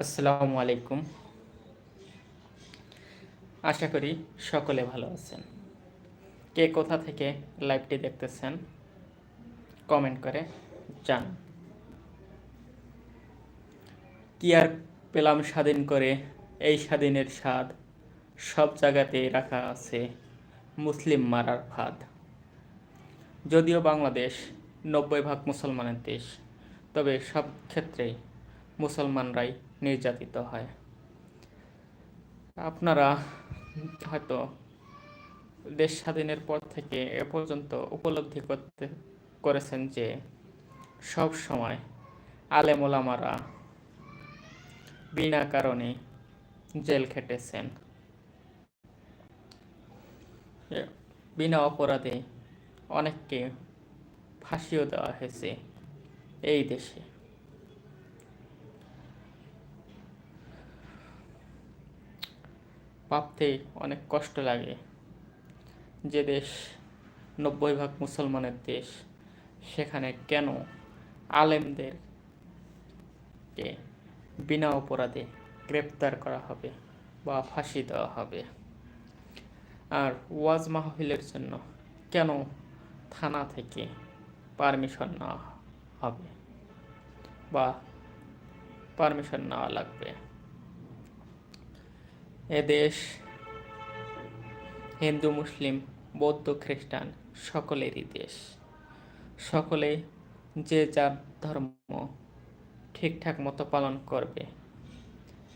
আসসালামু আলাইকুম। আশা করি সকলে ভালো আছেন। কে কোথা থেকে লাইভটি দেখতেছেন, কমেন্ট করে জান কি আর পেলাম স্বাধীন করে, এই স্বাধীনের স্বাদ সব জায়গাতেই রাখা আছে মুসলিম মারার ফাঁদ। যদিও বাংলাদেশ নব্বই ভাগ মুসলমানের দেশ, তবে সব ক্ষেত্রেই মুসলমানরাই নির্যাতিত হয়। আপনারা হয়তো দেশ স্বাধীনের পর থেকে এ পর্যন্ত উপলব্ধি করতে করেছেন যে সব সময় আলেমোলামারা বিনা কারণে জেল খেটেছেন। বিনা অপরাধে অনেককে ফাঁসিও দেওয়া হয়েছে এই দেশে। ভাবতে অনেক কষ্ট লাগে। যে দেশ নব্বই ভাগ মুসলমানের দেশ, সেখানে কেন আলেমদেরকে বিনা অপরাধে গ্রেপ্তার করা হবে বা ফাঁসি দেওয়া হবে? আর ওয়াজ মাহফিলের জন্য কেন থানা থেকে পারমিশন নেওয়া হবে বা পারমিশন নেওয়া লাগবে? এ দেশ হিন্দু, মুসলিম, বৌদ্ধ, খ্রিস্টান সকলেরই দেশ। সকলে যে যার ধর্ম ঠিকঠাক মতো পালন করবে,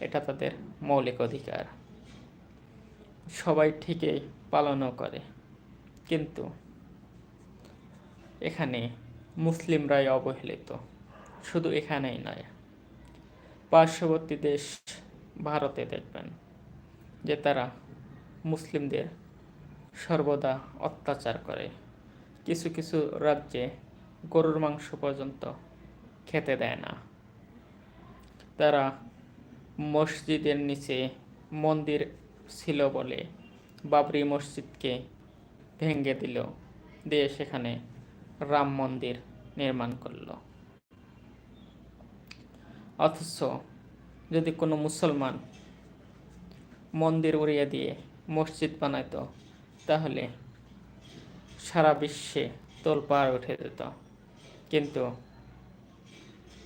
এটা তাদের মৌলিক অধিকার। সবাই ঠিকই পালনও করে। কিন্তু এখানে মুসলিমরাই অবহেলিত। শুধু এখানেই নয়, পার্শ্ববর্তী দেশ ভারতে দেখবেন। যে তারা মুসলিমদের সর্বদা অত্যাচার করে। কিছু কিছু রাজ্যে গরুর মাংস পর্যন্ত খেতে দেয় না। তারা মসজিদের নিচে মন্দির ছিল বলে বাবরি মসজিদকে ভেঙে দিল দিয়ে সেখানে রাম মন্দির নির্মাণ করল। অথচ যদি কোনো মুসলমান মন্দির উড়িয়ে দিয়ে মসজিদ বানাইতো, তাহলে সারা বিশ্বে তোলপাড় উঠে যেত। কিন্তু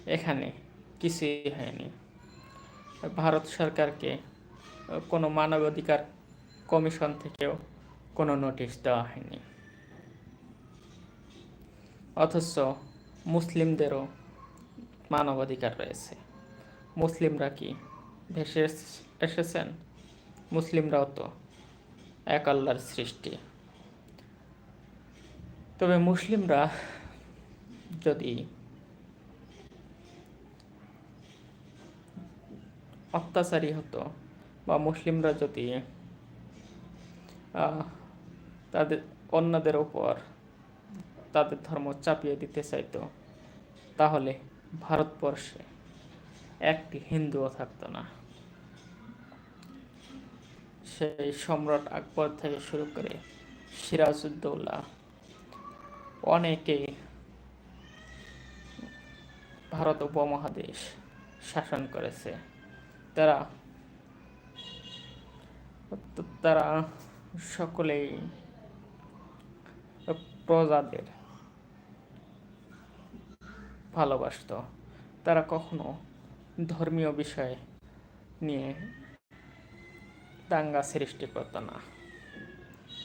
এখানে কিছুই হয়নি। ভারত সরকারকে কোনো মানবাধিকার কমিশন থেকেও কোনো নোটিশ দেওয়া হয়নি। অথচ মুসলিমদেরও মানবাধিকার রয়েছে। মুসলিমরা কি ভেসে এসেছেন? মুসলিমরাও তো এক আল্লাহর সৃষ্টি। তবে মুসলিমরা যদি অত্যাচারী হতো বা মুসলিমরা যদি তাদের, অন্যদের ওপর তাদের ধর্ম চাপিয়ে দিতে চাইতো, তাহলে ভারতবর্ষে একটি হিন্দুও থাকতো না। সেই সম্রাট আকবর থেকে শুরু করে সিরাজউদ্দৌলা। অনেকে ভারত উপমহাদেশ শাসন করেছে। তারা তারা সকলেই প্রজাদের ভালোবাসত। তারা কখনো ধর্মীয় বিষয় নিয়ে দাঙ্গা সৃষ্টি করত না।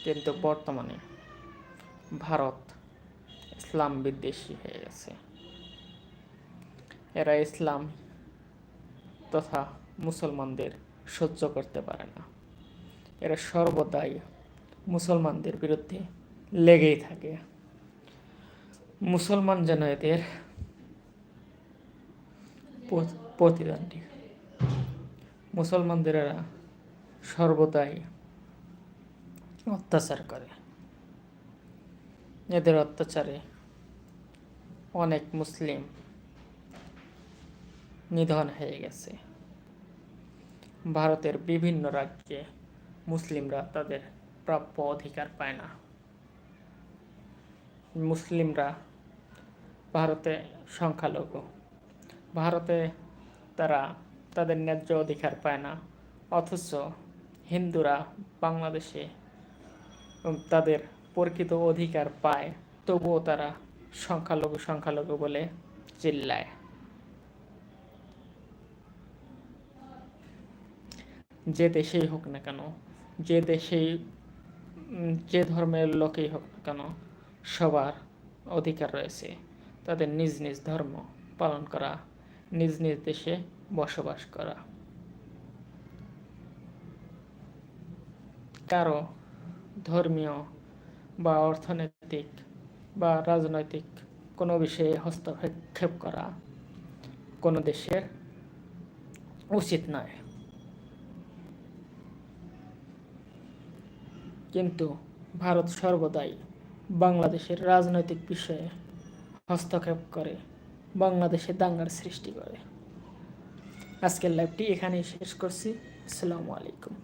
কিন্তু বর্তমানে ভারত ইসলাম বিদ্বেষী হয়ে গেছে। এরা ইসলাম তথা মুসলমানদের সহ্য করতে পারে না। এরা সর্বদাই মুসলমানদের বিরুদ্ধে লেগেই থাকে। মুসলমান যেন এদের প্রতিদ্বন্দ্বী মুসলমানদের এরা সর্বদাই অত্যাচার করে। এদের অত্যাচারে অনেক মুসলিম নিধন হয়ে গেছে। ভারতের বিভিন্ন রাজ্যে মুসলিমরা তাদের প্রাপ্য অধিকার পায় না। মুসলিমরা ভারতে সংখ্যালঘু। ভারতে তারা তাদের ন্যায্য অধিকার পায় না, অথচ হিন্দুরা বাংলাদেশে তাদের প্রকৃত অধিকার পায়। তবুও তারা সংখ্যালঘু সংখ্যালঘু বলে চিল্লায়। যে দেশেই হোক না কেন, যে দেশেই যে ধর্মের লোকেই হোক না কেন, সবার অধিকার রয়েছে। তাদের নিজ নিজ ধর্ম পালন করা, নিজ নিজ দেশে বসবাস করা। কারও ধর্মীয় বা অর্থনৈতিক বা রাজনৈতিক কোনো বিষয়ে হস্তক্ষেপ করা কোনো দেশের উচিত নয়। কিন্তু ভারত সর্বদাই বাংলাদেশের রাজনৈতিক বিষয়ে হস্তক্ষেপ করে, বাংলাদেশে দাঙ্গার সৃষ্টি করে। আজকের লাইভটি এখানেই শেষ করছি। আসসালামু আলাইকুম।